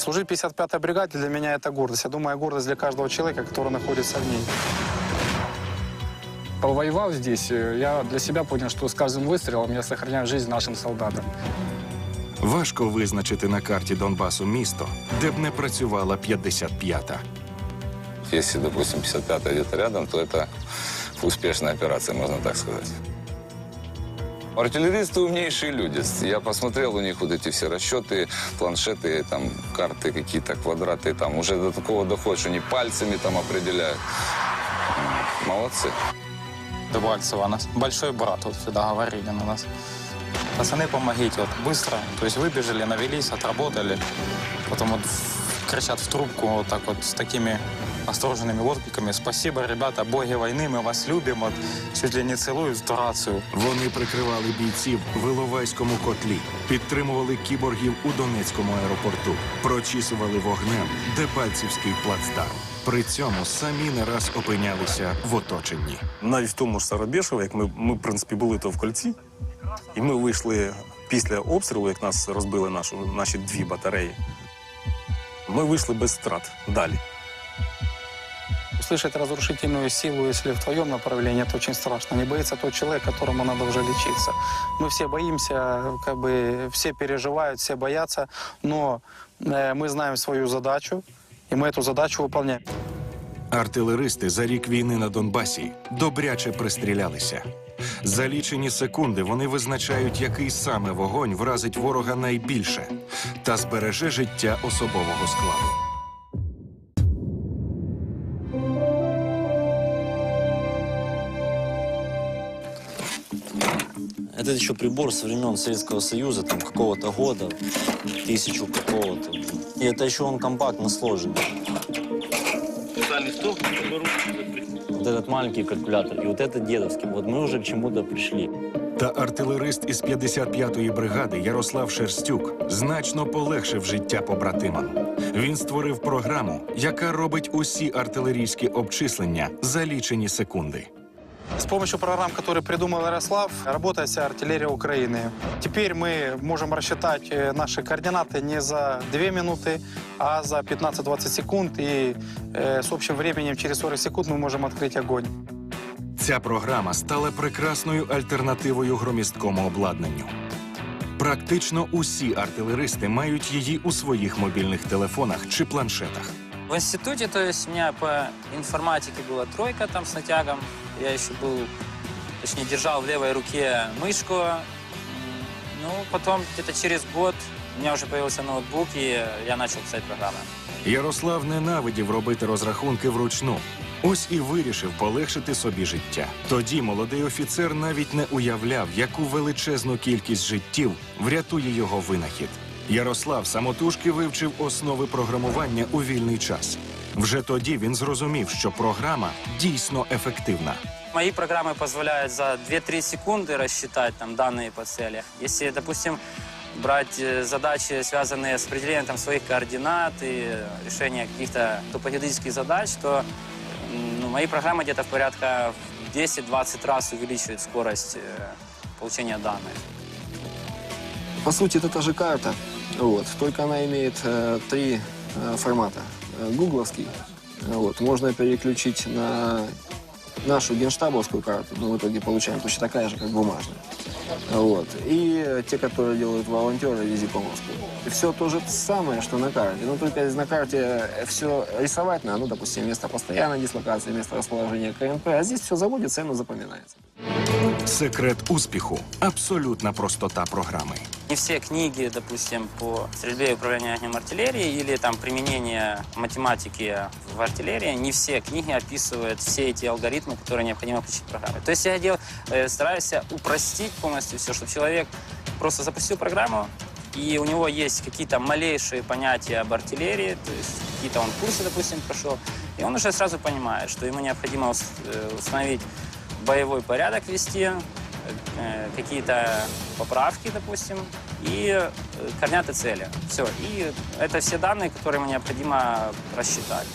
Служить в 55-й бригаде для меня это гордость. Я думаю, гордость для каждого человека, который находится в ней. Повоевав здесь, э, я для себя понял, что с каждым выстрелом я сохраняю жизнь нашим солдатам. Важко визначити на карті Донбасу місто, де б не працювала 55-та. Если, допустим, 55-я где-то рядом, то это успешная операция, можно так сказать. Артиллеристы умнейшие люди. Я посмотрел у них вот эти все расчеты, планшеты, там, карты какие-то, квадраты. Там уже до такого доходит, что они пальцами там определяют. Молодцы. Дебальцево, нас большой брат, вот всегда говорили на нас. Пацаны, помогите, вот быстро. То есть выбежали, навелись, отработали. Потом вот кричат в трубку вот так вот с такими восторженными откликами. Спасибо, ребята, боги войны, мы вас любим. Вот чуть ли не целуют в ту рацию. Вони прикривали бійців в Іловайському котлі, підтримували кіборгів у Донецькому аеропорту, прочісували вогнем Дебальцівський плацдарм. При цьому самі не раз опинялися в оточенні. Навіть в тому ж Сарабєшево, як ми, ми, в принципі, були то в кольці, і ми вийшли після обстрілу, як нас розбили нашу, наші дві батареї. Ми вийшли без страт далі. Услышать разрушительную силу, если в твоем направлении, это очень страшно. Не боится тот человек, которому надо уже лечиться. Мы все боимся, как бы все переживают, все боятся, но э, мы знаем свою задачу, и мы эту задачу выполняем. Артилеристи за рік війни на Донбасі добряче пристрілялися. За лічені секунди вони визначають, який саме вогонь вразить ворога найбільше та збереже життя особового складу. Это еще прибор со времен Советского Союза, там какого-то года, тысячу какого-то. И это еще он компактно сложен. Вот этот маленький калькулятор и вот этот дедовский. Вот мы уже к чему-то пришли. Та артилерист із 55-ї бригади Ярослав Шерстюк значно полегшив життя побратимам. Він створив програму, яка робить усі артилерійські обчислення за лічені секунди. С помощью программ, которые придумал Ярослав, работает вся артиллерия Украины. Теперь мы можем рассчитать э, наши координаты не за 2 минуты, а за 15-20 секунд. И э, с общим временем через 40 секунд мы можем открыть огонь. Ця програма стала прекрасною альтернативою громісткому обладнанню. Практично усі артилеристи мають її у своїх мобільних телефонах чи планшетах. В институте, то есть у меня по информатике была тройка там с натягом. Я еще был, точнее, держал в левой руке мышку. М, Ну, потом где-то через год у меня уже появился ноутбук, и я начал писать программы. Ярослав ненавидів робити розрахунки вручну. Ось і вирішив полегшити собі життя. Тоді молодий офіцер навіть не уявляв, яку величезну кількість життів врятує його винахід. Ярослав самотужки вивчив основи програмування у вільний час. Вже тоді він зрозумів, що програма дійсно ефективна. Мои программы позволяют за 2-3 секунды рассчитать там данные по целях. Если, допустим, брать э, задачи, связанные с определением там, своих координат и э, решение каких-то топогеодезических задач, то м, ну, мои программы где-то в порядка в 10-20 раз увеличивают скорость э, получения данных. По сути, это та же карта, вот, только она имеет э, три э, формата. Э, Гугловский, э, вот, можно переключить на нашу генштабовскую карту, но в итоге получаем точно такая же, как бумажная. Вот. И э, те, которые делают волонтеры, визикомовскую. Все то же самое, что на карте. Но только на карте все рисовать надо, ну, допустим, место постоянной дислокации, место расположения КНП. А здесь все заводится и оно запоминается. Секрет успіху абсолютна простота програми. Не все книги, допустим, по стрельбе и управлению огнем артиллерии или там применение математики в артиллерии, не все книги описывают все эти алгоритмы, которые необходимо включить в программу. То есть я дел, э, стараюсь упростить полностью все, чтобы человек просто запустил программу, и у него есть какие-то малейшие понятия об артиллерии, то есть какие-то он курсы, допустим, прошел, и он уже сразу понимает, что ему необходимо э, установить боевой порядок вести, э, какие-то поправки, допустим, и э, координаты цели. Все. И это все данные, которые ему необходимо рассчитать.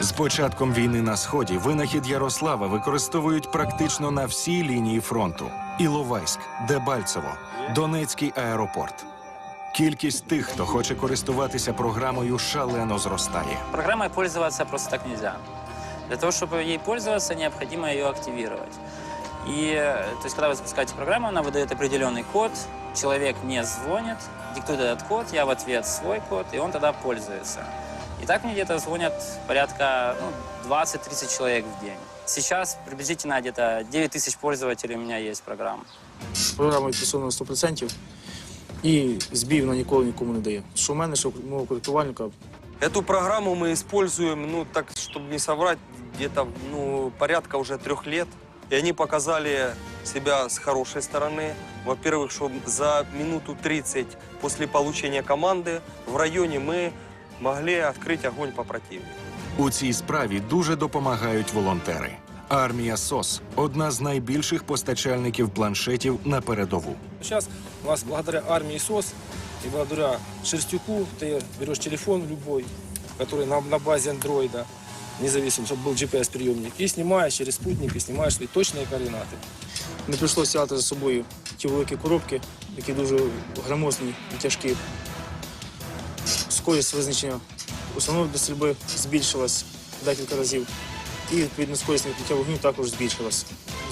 З початком війни на сході винахід Ярослава використовують практично на всій лінії фронту: Іловайськ, Дебальцево, Донецький аеропорт. Кількість тих, хто хоче користуватися програмою, шалено зростає. Программой пользоваться просто так нельзя. Для того, чтобы ей пользоваться, необходимо ее активировать. И, э, то есть, когда вы запускаете программу, она выдает определенный код, человек мне звонит, диктует этот код, я в ответ свой код, и он тогда пользуется. И так мне где-то звонят порядка ну, 20-30 человек в день. Сейчас приблизительно где-то 9 тысяч пользователей у меня есть программ. Програма відпрацьована на 100% і збій вона ніколи нікому не дає. Що в мене, що у мого коректувальника, Эту программу мы используем, ну, так, чтобы не соврать, где-то, ну, порядка уже трех лет. И они показали себя с хорошей стороны. Во-первых, что за минуту 30 после получения команды в районе мы могли открыть огонь по противнику. У цій справі дуже допомагають волонтери. Армія СОС одна з найбільших постачальників планшетів на передову. Сейчас у вас благодаря армии СОС и благодаря Шерстюку ты берешь телефон любой, который на, на базе андроида, независимо, чтобы был GPS-приемник, и снимаешь через спутник, и снимаешь свої точні координати. Не прийшлося тягати за собою ті великі коробки, які дуже громозні і тяжкі. Скорість визначення установок до стрільби збільшилась декілька разів. І відповідно скорість відкриття вогню також збільшилась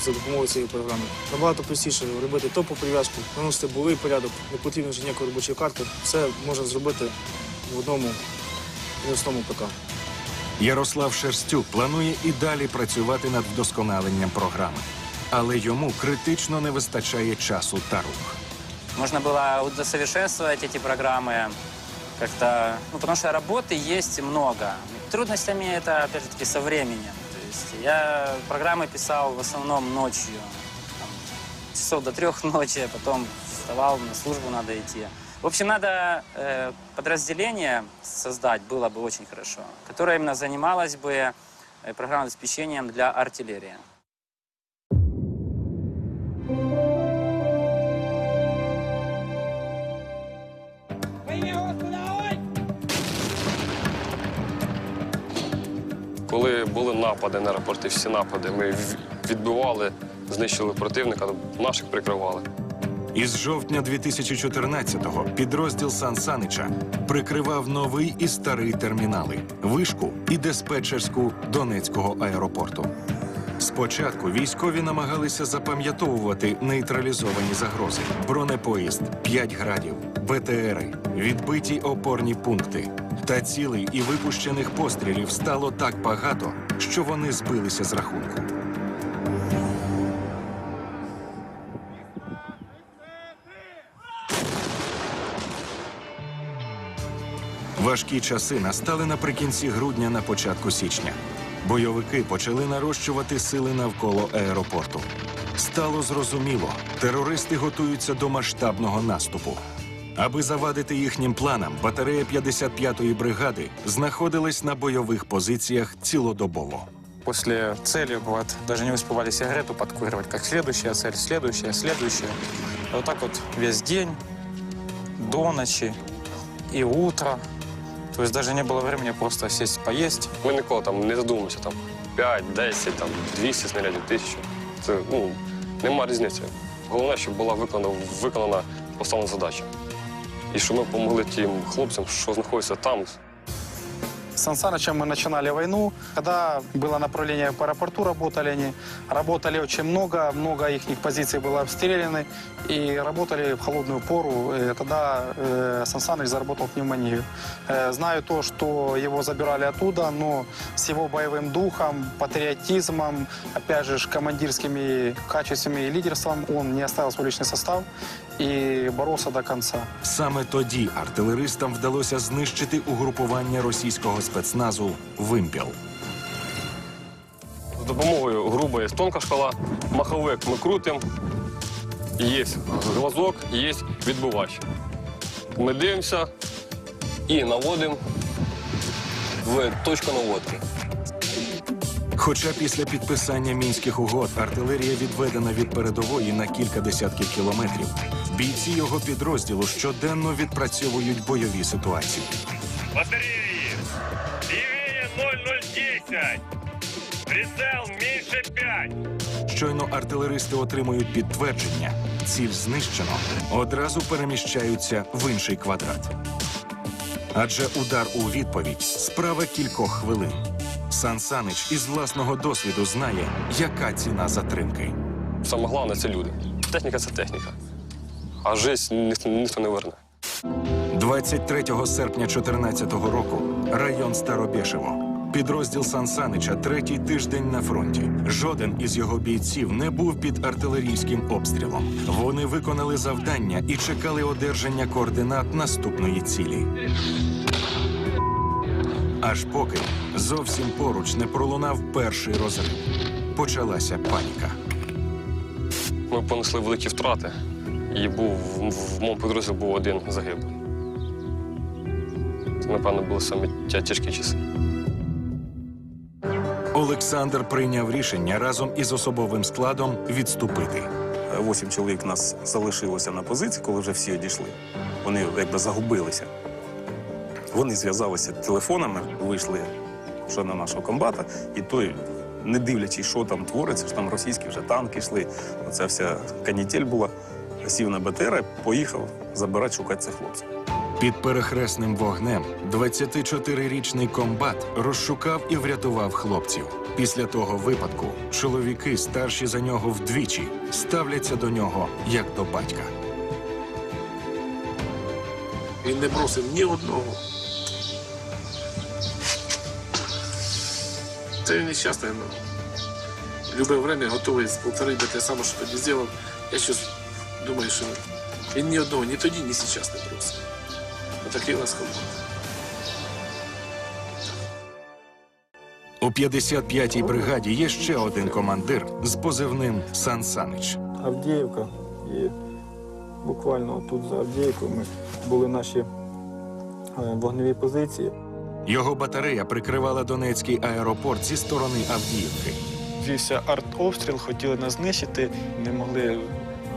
за допомогою цієї програми. Набагато простіше робити топу прив'язку, наносити бойовий порядок, не потрібно вже ніякої робочої карти. Все можна зробити в одному простому ПК. Ярослав Шерстюк планує і далі працювати над вдосконаленням програми, але йому критично не вистачає часу та рук. Можно было удосовершенствовать эти программы как-то, ну, потому что работы есть много. Трудностями это, опять же таки, со временем. То есть я программы писал в основном ночью, там, часов до трех ночи, а потом вставал, на службу надо идти. В общем, надо э, подразделение создать, было бы очень хорошо, которое именно занималось бы э, программным обеспечением для артиллерии. Коли були напади на аеропорти, всі напади, ми відбивали, знищили противника, наших прикривали. Із жовтня 2014-го підрозділ Сан Санича прикривав новий і старий термінали, вишку і диспетчерську Донецького аеропорту. Спочатку військові намагалися запам'ятовувати нейтралізовані загрози: бронепоїзд, 5 градів, БТРи, відбиті опорні пункти. Та цілей і випущених пострілів стало так багато, що вони збилися з рахунку. Важкі часи настали наприкінці грудня на початку січня. Бойовики почали нарощувати сили навколо аеропорту. Стало зрозуміло, терористи готуються до масштабного наступу. Аби завадити їхнім планам, батарея 55-ї бригади знаходилась на бойових позиціях цілодобово. После цели, вот, даже не успевали сигарету подкуривать, как следующая цель, следующая, следующая. И вот так вот весь день, до ночи и утро. То есть даже не было времени просто сесть поесть. Ми ніколи там не задумуємося, там 5, 10, там 200 снарядів, 1000. Це ну, нема різниці. Головне, щоб була виконана, виконана поставлена задача. І щоб ми допомогли тим хлопцям, що знаходяться там, С Сан Санычем мы начинали войну, когда было направление по аэропорту, работали они. Работали очень много, много их позиций было обстреляны. И работали в холодную пору. Э, Тогда э, Сан Саныч заработал пневмонию. Э, знаю то, что его забирали оттуда, но с его боевым духом, патриотизмом, опять же, ж, командирскими качествами и лидерством он не оставил свой личный состав и боролся до конца. Саме тоді артилеристам вдалося знищити угрупування російського спецназу Вимпіл. З допомогою груба є тонка шкала, маховик ми крутимо, є глазок, є відбувач. Ми дивимося і наводимо в точку наводки. Хоча після підписання мінських угод артилерія відведена від передової на кілька десятків кілометрів, бійці його підрозділу щоденно відпрацьовують бойові ситуації. Батарії! 10. Прицел менше 5. Щойно артилеристи отримують підтвердження. Ціль знищено. Одразу переміщаються в інший квадрат. Адже удар у відповідь справа кількох хвилин. Сан Санич із власного досвіду знає, яка ціна затримки. Саме головне це люди. Техніка це техніка. А життя ніхто, ніхто не верне. 23 серпня 2014 року район Старобєшево. Підрозділ Сансанича третій тиждень на фронті. Жоден із його бійців не був під артилерійським обстрілом. Вони виконали завдання і чекали одержання координат наступної цілі. Аж поки зовсім поруч не пролунав перший розрив. Почалася паніка. Ми понесли великі втрати, і був в, моєму підрозділі був один загиблий. Напевно, були самі тя- тяжкі часи. Олександр прийняв рішення разом із особовим складом відступити. Восім чоловік нас залишилося на позиції, коли вже всі одійшли. Вони якби загубилися. Вони зв'язалися телефонами, вийшли вже на нашого комбата, і той, не дивлячись, що там твориться, що там російські вже танки йшли, оця вся канітель була, сів на БТР, поїхав забирати, шукати цих хлопців. Під перехресним вогнем 24-річний комбат розшукав і врятував хлопців. Після того випадку чоловіки, старші за нього вдвічі, ставляться до нього як до батька. Він не бросив ні одного. Це він нещасний. Ну. Любе время готовий повторити те саме, що тоді зробив. Я щось думаю, що він ні одного, ні тоді, ні зараз не бросив. Отакий у нас команда. У 55-й бригаді є ще один командир з позивним Сан Санич. Авдіївка. І буквально тут за Авдіївкою ми були наші е, вогневі позиції. Його батарея прикривала Донецький аеропорт зі сторони Авдіївки. Вівся артобстріл, хотіли нас знищити, не могли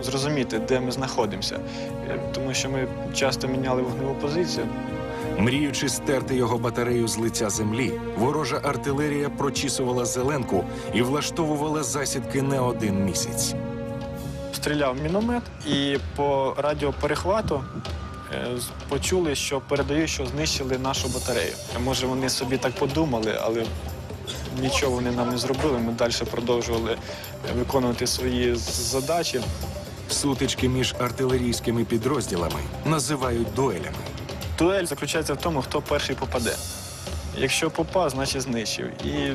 зрозуміти, де ми знаходимося. Е, Тому що ми часто міняли вогневу позицію. Мріючи стерти його батарею з лиця землі, ворожа артилерія прочісувала зеленку і влаштовувала засідки не один місяць. Стріляв міномет і по радіоперехвату е, почули, що передають, що знищили нашу батарею. Може, вони собі так подумали, але нічого вони нам не зробили. Ми далі продовжували е, виконувати свої задачі. Сутички між артилерійськими підрозділами називають дуелями. Дуель заключається в тому, хто перший попаде. Якщо попав, значить знищив. І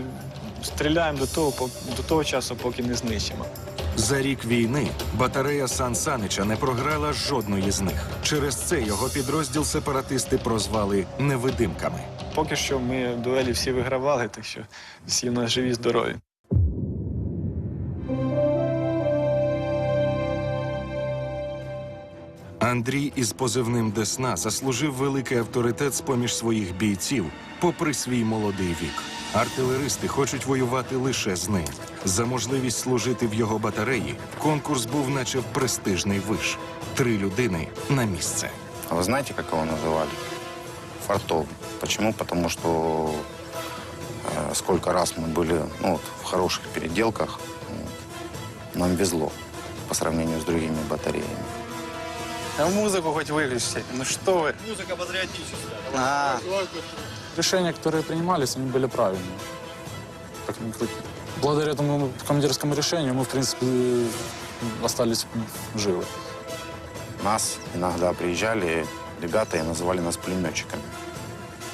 стріляємо до того, до того часу, поки не знищимо. За рік війни батарея Сан Санича не програла жодної з них. Через це його підрозділ сепаратисти прозвали невидимками. Поки що ми дуелі всі вигравали, так що всі в нас живі, здорові. Андрій із позивним Десна заслужив великий авторитет з-поміж своїх бійців, попри свій молодий вік. Артилеристи хочуть воювати лише з ним. За можливість служити в його батареї конкурс був, наче престижний виш. Три людини на місце. А вы знаете, как его называли? Фартовый. Почему? Потому что э, сколько раз мы были ну, вот, в хороших переделках, м, нам везло по сравнению с другими батареями. А музыку хоть выключите. Ну что вы? Музыка патриотическая. А, Решения, которые принимались, они были правильные. Так, ну, так, Благодаря этому командирскому решению мы, в принципе, остались живы. Нас иногда приезжали ребята и называли нас пулеметчиками.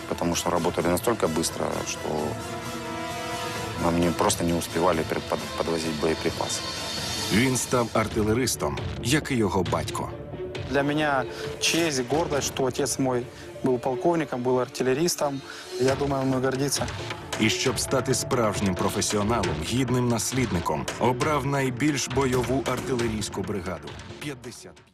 Потому что работали настолько быстро, что нам не, просто не успевали перед- под- подвозить боеприпасы. Він став артилеристом, як і його батько. для меня честь, гордость, что отец мой был полковником, был артиллеристом. Я думаю, ми гордиться. І щоб стати справжнім професіоналом, гідним наслідником, обрав найбільш бойову артилерійську бригаду 55.